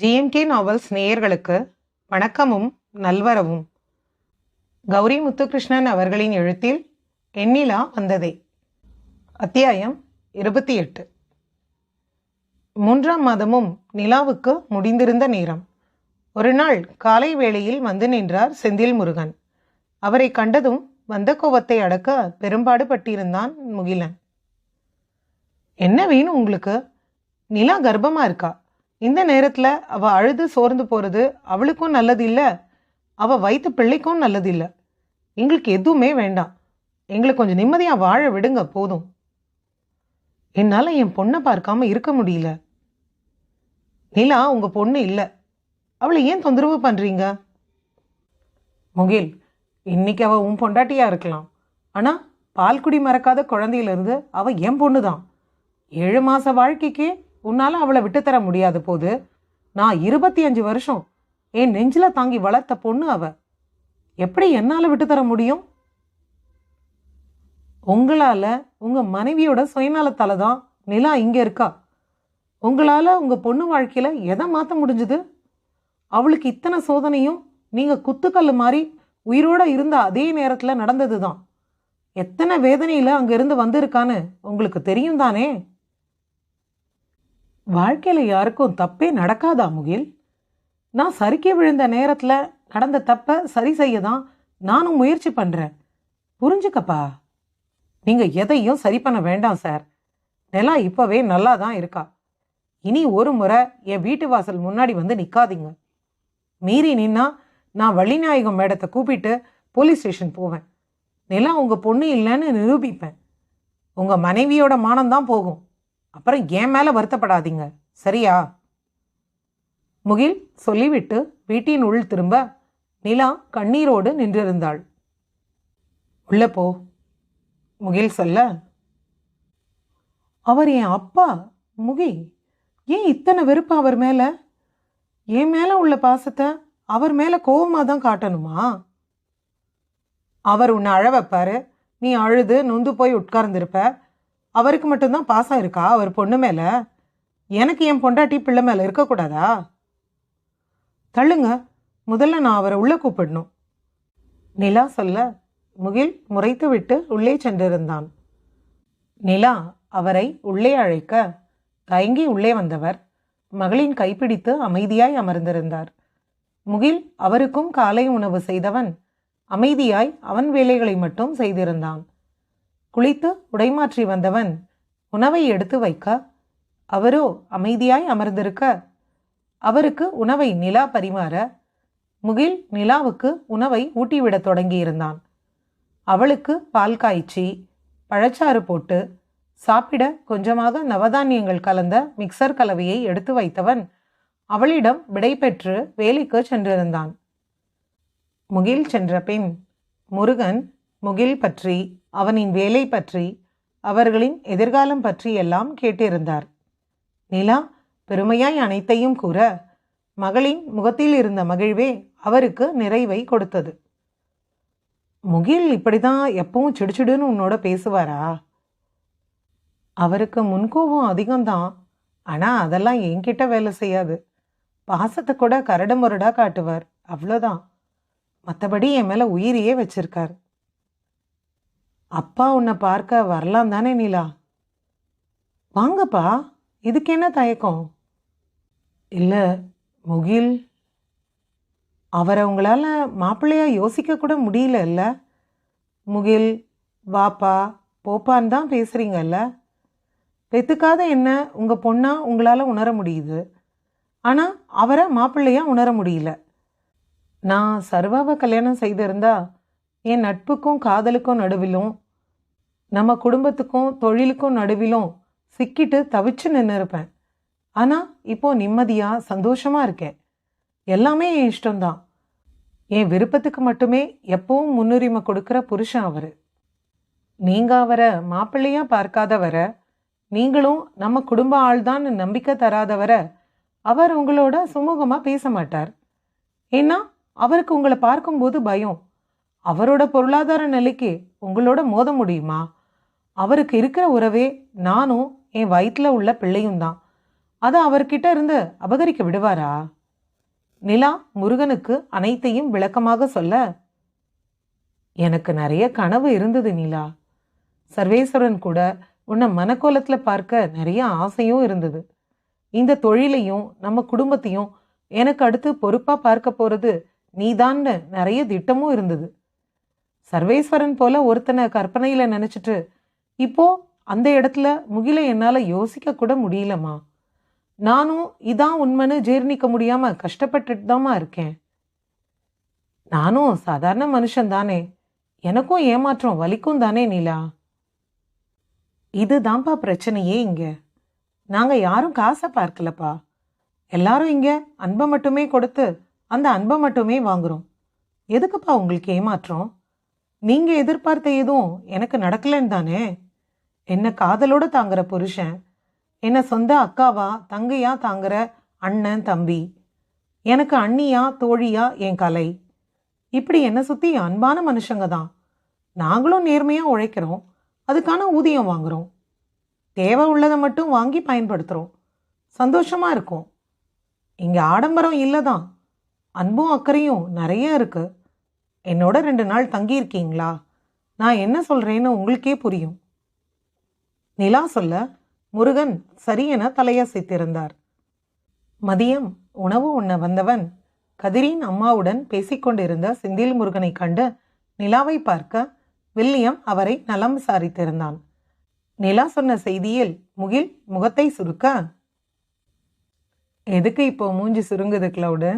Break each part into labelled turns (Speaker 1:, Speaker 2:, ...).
Speaker 1: GMK novels நேயர்களுக்கு வணக்கமும் நல்வரவும். கௌரி முத்துகிருஷ்ணன் அவர்களின் எழுத்தில் எண்ணிலா வந்ததே. அத்தியாயம் இருபத்தி எட்டு. மூன்றாம் மாதமும் நிலாவுக்கு முடிந்திருந்த நேரம். ஒரு நாள் காலை வேளையில் வந்து நின்றார் செந்தில் முருகன். அவரை கண்டதும் வந்த கோபத்தை அடக்க பெரும்பாடு பட்டிருந்தான் முகிலன். என்ன வேணும் உங்களுக்கு? நிலா கர்ப்பமாக இருக்கா? இந்த நேரத்தில் அவள் அழுது சோர்ந்து போகிறது அவளுக்கும் நல்லது இல்லை அவள் வயிற்று பிள்ளைக்கும் நல்லது இல்லை. எங்களுக்கு எதுவுமே வேண்டாம். எங்களுக்கு கொஞ்சம் நிம்மதியாக வாழ விடுங்க போதும். என்னால் என் பொண்ணை பார்க்காம இருக்க முடியல. நிலா உங்கள் பொண்ணு இல்லை. அவளை ஏன் தொந்தரவு பண்ணுறீங்க முகில் இன்னைக்கு அவள் உன் பொண்டாட்டியாக இருக்கலாம். ஆனால் பால்குடி மறக்காத குழந்தையிலேருந்து அவள் என் பொண்ணு தான் ஏழு மாத வாழ்க்கைக்கு உன்னால் அவளை விட்டுத்தர முடியாத போது. நான் இருபத்தி அஞ்சு வருஷம் என் நெஞ்சில் தாங்கி வளர்த்த பொண்ணு அவ. எப்படி என்னால் விட்டுத்தர முடியும்? உங்களால் உங்கள் மனைவியோட சுயநலத்தால தான் நிலா இங்கே இருக்கா? உங்களால் உங்கள் பொண்ணு வாழ்க்கையில் எதை மாற்ற முடிஞ்சுது? அவளுக்கு இத்தனை சோதனையும் நீங்கள் குத்துக்கல்லு மாதிரி உயிரோடு இருந்த அதே நேரத்தில் நடந்தது தான் எத்தனை வேதனையில் அங்கேருந்து வந்திருக்கான்னு உங்களுக்கு தெரியும் தானே வாழ்க்கையில் யாருக்கும் தப்பே நடக்காதா முகில்? நான் சறுக்கி விழுந்த நேரத்தில் நடந்த தப்பை சரி செய்ய தான் நானும் முயற்சி பண்ணுறேன் புரிஞ்சுக்கப்பா. நீங்கள் எதையும் சரி பண்ண வேண்டாம் சார். நிலா இப்போவே நல்லா தான் இருக்கா. இனி ஒரு முறை என் வீட்டு வாசல் முன்னாடி வந்து நிற்காதீங்க மீறி நின்னா நான் வள்ளிநாயகம் மேடத்தை கூப்பிட்டு போலீஸ் ஸ்டேஷன் போவேன். நிலா உங்கள் பொண்ணு இல்லைன்னு நிரூபிப்பேன். உங்கள் மனைவியோட மானம்தான் போகும். அப்புறம் என் மேலே வருத்தப்படாதீங்க. சரியா? முகில் சொல்லிவிட்டு வீட்டின் உள் திரும்ப நிலா கண்ணீரோடு நின்றிருந்தாள். உள்ள போ. முகில் சொல்ல அவர் என் அப்பா முகி ஏன் இத்தனை வெறுப்பு அவர் மேலே? என் மேலே உள்ள பாசத்தை அவர் மேலே கோபமாக தான் காட்டணுமா? அவர் உன்னை அழ வைப்பாரு. நீ அழுது நொந்து போய் உட்கார்ந்திருப்ப. அவருக்கு மட்டும்தான் பாசம் இருக்கா? அவர் பொண்ணு மேலே? எனக்கு என் பொண்டாட்டி பிள்ளை மேலே இருக்கக்கூடாதா? தள்ளுங்க. முதல்ல நான் அவரை உள்ளே கூப்பிடணும். நிலா சொல்ல முகில் முறைத்து விட்டு உள்ளே சென்றிருந்தான். நிலா அவரை உள்ளே அழைக்க தயங்கி உள்ளே வந்தவர். மகளின் கைப்பிடித்து அமைதியாய் அமர்ந்திருந்தார். முகில் அவருக்கும் காலை உணவு செய்தவன். அமைதியாய் அவன் வேலைகளை மட்டும் செய்திருந்தான். குளித்து உடைமாற்றி வந்தவன் உணவை எடுத்து வைக்க அவரோ அமைதியாய் அமர்ந்திருக்க அவருக்கு உணவை நிலா பரிமாற முகில் நிலாவுக்கு உணவை ஊட்டிவிடத் தொடங்கியிருந்தான். அவளுக்கு பால் காய்ச்சி பழச்சாறு போட்டு சாப்பிட கொஞ்சமாக நவதானியங்கள் கலந்த மிக்சர் கலவையை எடுத்து வைத்தவன் அவளிடம் விடை பெற்று வேலைக்கு சென்றிருந்தான். முகில் சென்ற பின் முருகன் முகில் பற்றி அவனின் வேலை பற்றி அவர்களின் எதிர்காலம் பற்றி எல்லாம் கேட்டிருந்தார். நிலா பெருமையாய் அனைத்தையும் கூற மகளின் முகத்தில் இருந்த மகிழ்வே அவருக்கு நிறைவை கொடுத்தது. முகில் இப்படிதான் எப்பவும் சிடுச்சிடுன்னு உன்னோட பேசுவாரா? அவருக்கு முன்கோபம் அதிகம்தான். ஆனா அதெல்லாம் என்கிட்ட வேலை செய்யாது. பாசத்தை கூட கரடு முரடா காட்டுவார். அவ்வளோதான் மற்றபடி என் மேலே உயிரியே வச்சிருக்கார். அப்பா உன்னை பார்க்க வரலாம் தானே நிலா? வாங்கப்பா இதுக்கு என்ன தயக்கம்? இல்லை முகில் அவரை உங்களால் மாப்பிள்ளையாக யோசிக்க கூட முடியல முகில் வாப்பா போப்பான்னு தான் பேசுகிறீங்கல்ல பெத்துக்காத என்ன உங்கள் பொண்ணா உங்களால் உணர முடியுது. ஆனால் அவரை மாப்பிள்ளையாக உணர முடியல. நான் சர்வாவை கல்யாணம் செய்திருந்தா என் நட்புக்கும் காதலுக்கும் நடுவிலும் நம்ம குடும்பத்துக்கும் தொழிலுக்கும் நடுவிலும் சிக்கிட்டு தவிச்சு நின்று இருப்பேன் ஆனால் இப்போ நிம்மதியாக சந்தோஷமாக இருக்கேன். எல்லாமே என் இஷ்டம்தான். என் விருப்பத்துக்கு மட்டுமே எப்பவும் முன்னுரிமை கொடுக்குற புருஷன் அவர். நீங்கள் அவரை மாப்பிள்ளையாக பார்க்காதவரை நீங்களும் நம்ம குடும்ப ஆள்தான்னு நம்பிக்கை தராதவரை அவர் உங்களோட சுமூகமாக பேச மாட்டார். ஏன்னா அவருக்கு உங்களை பார்க்கும்போது பயம். அவரோட பொருளாதார நிலைக்கு உங்களோட மோத முடியுமா? அவருக்கு இருக்கிற உறவே நானும் என் வயிற்றில் உள்ள பிள்ளையும் தான். அதை அவர்கிட்ட இருந்து அபகரிக்க விடுவாரா? நிலா முருகனுக்கு அனைத்தையும் விளக்கமாக சொல்ல எனக்கு நிறைய கனவு இருந்தது நிலா. சர்வேஸ்வரன் கூட உன்னை மனக்கோலத்தில் பார்க்க நிறைய ஆசையும் இருந்தது. இந்த தொழிலையும் நம்ம குடும்பத்தையும் எனக்கு அடுத்து பொறுப்பாக பார்க்க போகிறது நீதான்னு நிறைய திட்டமும் இருந்தது. சர்வேஸ்வரன் போல ஒருத்தனை கற்பனையில நினைச்சிட்டு இப்போ அந்த இடத்துல முகில என்னால யோசிக்க கூட முடியலம்மா. நானும் இதான் உண்மைன்னு ஜீர்ணிக்க முடியாம கஷ்டப்பட்டுட்டு தாம்மா இருக்கேன். நானும் சாதாரண மனுஷன் தானே. எனக்கும் ஏமாற்றம் வலிக்கும் தானே நீலா? இதுதான்ப்பா பிரச்சனையே இங்க. நாங்க யாரும் காசை பார்க்கலப்பா. எல்லாரும் இங்க அன்பை மட்டுமே கொடுத்து அந்த அன்பை மட்டுமே வாங்குறோம். எதுக்குப்பா உங்களுக்கு ஏமாற்றம்? நீங்க எதிர்பார்த்த எதுவும் எனக்கு நடக்கலன்னு தானே? என்ன காதலோட தாங்குற புருஷன் என்ன சொந்த அக்காவா தங்கையா தாங்குற அண்ணன் தம்பி? எனக்கு அண்ணியா தோழியா என் கலை. இப்படி என்னை சுத்தி அன்பான மனுஷங்க தான். நாங்களும் நேர்மையா உழைக்கிறோம். அதுக்கான ஊதியம் வாங்குறோம். தேவை உள்ளதை மட்டும் வாங்கி பயன்படுத்துகிறோம் சந்தோஷமா இருக்கும். இங்க ஆடம்பரம் இல்லை தான் அன்பும் அக்கறையும் நிறைய இருக்குது என்னோட ரெண்டு நாள் தங்கியிருக்கீங்களா? நான் என்ன சொல்றேன்னு உங்களுக்கே புரியும். நிலா சொல்ல முருகன் சரியென தலையசைத்திருந்தார். மதியம் உணவு உண்ண வந்தவன் கதிரின் அம்மாவுடன் பேசிக்கொண்டிருந்த செந்தில் முருகனை கண்டு நிலாவை பார்க்க வில்லியம் அவரை நலம் விசாரித்திருந்தான். நிலா சொன்ன செய்தியில் முகில் முகத்தை சுருக்க எதுக்கு இப்போ மூஞ்சி சுருங்குது கிளவுடு?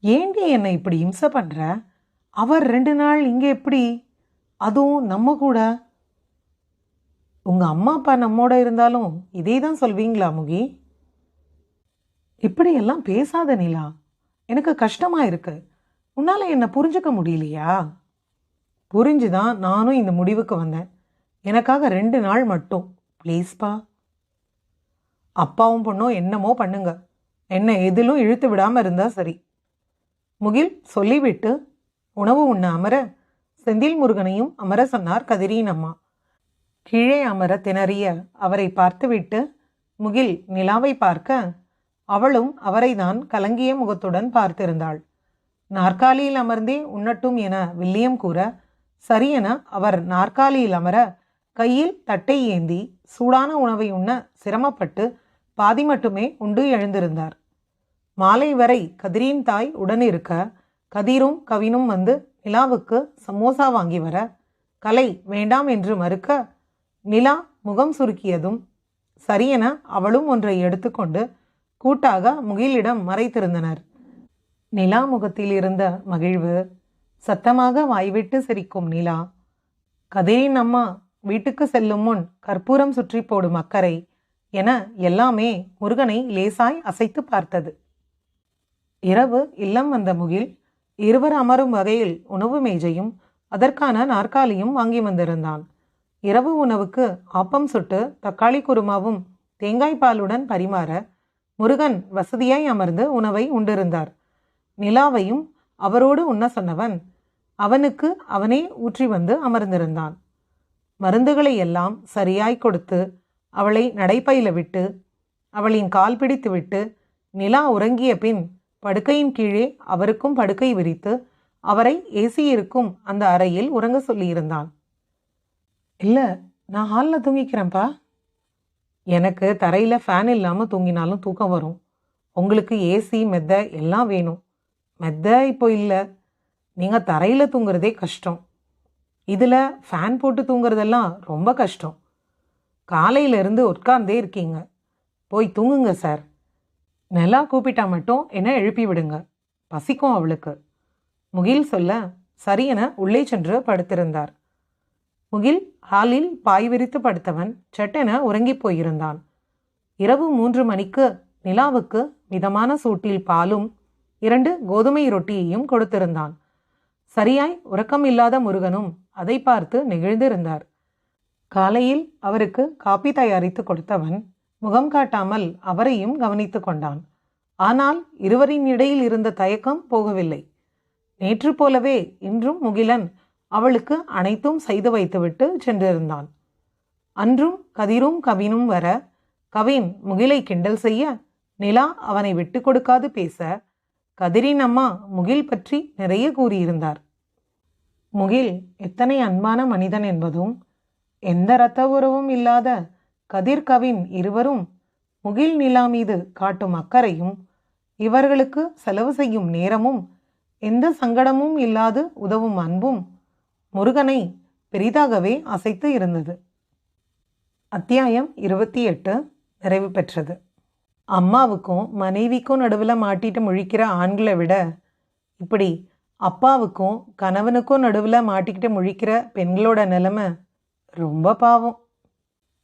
Speaker 1: ஏண்டி என்னை இப்படி இம்சை பண்ணுற அவர் ரெண்டு நாள் இங்கே எப்படி? அதுவும் நம்ம கூட. உங்கள் அம்மா அப்பா நம்மோட இருந்தாலும் இதே தான் சொல்வீங்களா முகி? இப்படியெல்லாம் பேசாத நிலா. எனக்கு கஷ்டமாக இருக்கு. உன்னால் என்னை புரிஞ்சுக்க முடியலையா? புரிஞ்சுதான் நானும் இந்த முடிவுக்கு வந்தேன். எனக்காக ரெண்டு நாள் மட்டும். ப்ளீஸ்ப்பா அப்பாவும் பொண்ணும் என்னமோ பண்ணுங்க. என்ன எதிலும் இழுத்து விடாமல் இருந்தால் சரி. முகில் சொல்லிவிட்டு உணவு உண்ண அமர செந்தில் முருகனையும் அமர சொன்னார் கதிரியின் அம்மா. கீழே அமர திணறிய அவரை பார்த்துவிட்டு முகில் நிலாவை பார்க்க அவளும் அவரைதான் கலங்கிய முகத்துடன் பார்த்திருந்தாள். நாற்காலியில் அமர்ந்தே உண்ணட்டும் என வில்லியம் கூற சரியென அவர் நாற்காலியில் அமர கையில் தட்டை ஏந்தி சூடான உணவை உண்ண சிரமப்பட்டு பாதி மட்டுமே உண்டு எழுந்திருந்தார். மாலை வரை கதிரின் தாய் உடன் இருக்க கதிரும் கவினும் வந்து நிலாவுக்கு சமோசா வாங்கி வர கலை வேண்டாம் என்று மறுக்க நிலா முகம் சுருக்கியதும் சரியென அவளும் ஒன்றை எடுத்துக்கொண்டு கூட்டாக முகிலிடம் மறைத்திருந்தனர். நிலா முகத்தில் இருந்த மகிழ்வு சத்தமாக வாய்விட்டு சிரிக்கும் நிலா கதிரின் அம்மா வீட்டுக்கு செல்லும் முன் கற்பூரம் சுற்றி போடும் அக்கறை என எல்லாமே முருகனை லேசாய் அசைத்து பார்த்தது. இரவு இல்லம் வந்த முகில் இருவர் அமரும் வகையில் உணவு மேஜையும் அதற்கான நாற்காலியும் வாங்கி வந்திருந்தான். இரவு உணவுக்கு ஆப்பம் சுட்டு தக்காளி குருமாவும் தேங்காய் பாலுடன் பரிமாற முருகன் வசதியாய் அமர்ந்து உணவை உண்டிருந்தார். நிலாவையும் அவரோடு உண்ண சொன்னவன் அவனுக்கு அவனே ஊற்றி வந்து அமர்ந்திருந்தான். மருந்துகளை எல்லாம் சரியாய் கொடுத்து அவளை நடைப்பயில விட்டு அவளின் கால் பிடித்து விட்டு நிலா உறங்கிய பின் படுக்கையின் கீழே அவருக்கும் படுக்கை விரித்து அவரை ஏசி இருக்கும் அந்த அறையில் உறங்க சொல்லியிருந்தான் இல்லை நான் ஹாலில் தூங்கிக்கிறேன்ப்பா. எனக்கு தரையில் ஃபேன் இல்லாமல் தூங்கினாலும் தூக்கம் வரும். உங்களுக்கு ஏசி மெத்தை எல்லாம் வேணும். மெத்த இப்போ இல்லை. நீங்கள் தரையில் தூங்குறதே கஷ்டம். இதில் ஃபேன் போட்டு தூங்குறதெல்லாம் ரொம்ப கஷ்டம். காலையிலேருந்து உட்கார்ந்தே இருக்கீங்க. போய் தூங்குங்க சார். நிலா கூப்பிட்டா மட்டும் என்ன எழுப்பி விடுங்க. பசிக்கும் அவளுக்கு. முகில் சொல்ல சரியென உள்ளே சென்று படுத்திருந்தார். முகில் ஹாலில் பாய் விரித்து படுத்தவன் சட்டென உறங்கிப் போயிருந்தான். இரவு மூன்று மணிக்கு நிலாவுக்கு மிதமான சூட்டில் பாலும் இரண்டு கோதுமை ரொட்டியையும் கொடுத்திருந்தான். சரியாய் உறக்கம் இல்லாத முருகனும் அதை பார்த்து நெகிழ்ந்திருந்தார். காலையில் அவருக்கு காப்பி தயாரித்து கொடுத்தவன் முகம் காட்டாமல் அவரையும் கவனித்து கொண்டான். ஆனால் இருவரின் இடையில் இருந்த தயக்கம் போகவில்லை. நேற்று போலவே இன்றும் முகிலன் அவளுக்கு அனைத்தும் செய்து வைத்துவிட்டு சென்றிருந்தான். அன்றும் கதிரும் கவினும் வர கவின் முகிலை கிண்டல் செய்ய நிலா அவனை விட்டு கொடுக்காது பேச கதிரின் அம்மா முகில் பற்றி நிறைய கூறியிருந்தார். முகில் எத்தனை அன்பான மனிதன் என்பதும் எந்த இரத்த உறவும் இல்லாத கதிர்கவின் இருவரும் முகில் நிலா மீது காட்டும் அக்கறையும் இவர்களுக்கு செலவு செய்யும் நேரமும் எந்த சங்கடமும் இல்லாது உதவும் அன்பும் முருகனை பெரிதாகவே அசைத்து இருந்தது. அத்தியாயம் இருபத்தி எட்டு நிறைவு பெற்றது. அம்மாவுக்கும் மனைவிக்கும் நடுவில் மாட்டிட்டு முழிக்கிற ஆண்களை விட இப்படி அப்பாவுக்கும் கணவனுக்கும் நடுவில் மாட்டிக்கிட்டு முழிக்கிற பெண்களோட நிலைமை ரொம்ப பாவம்.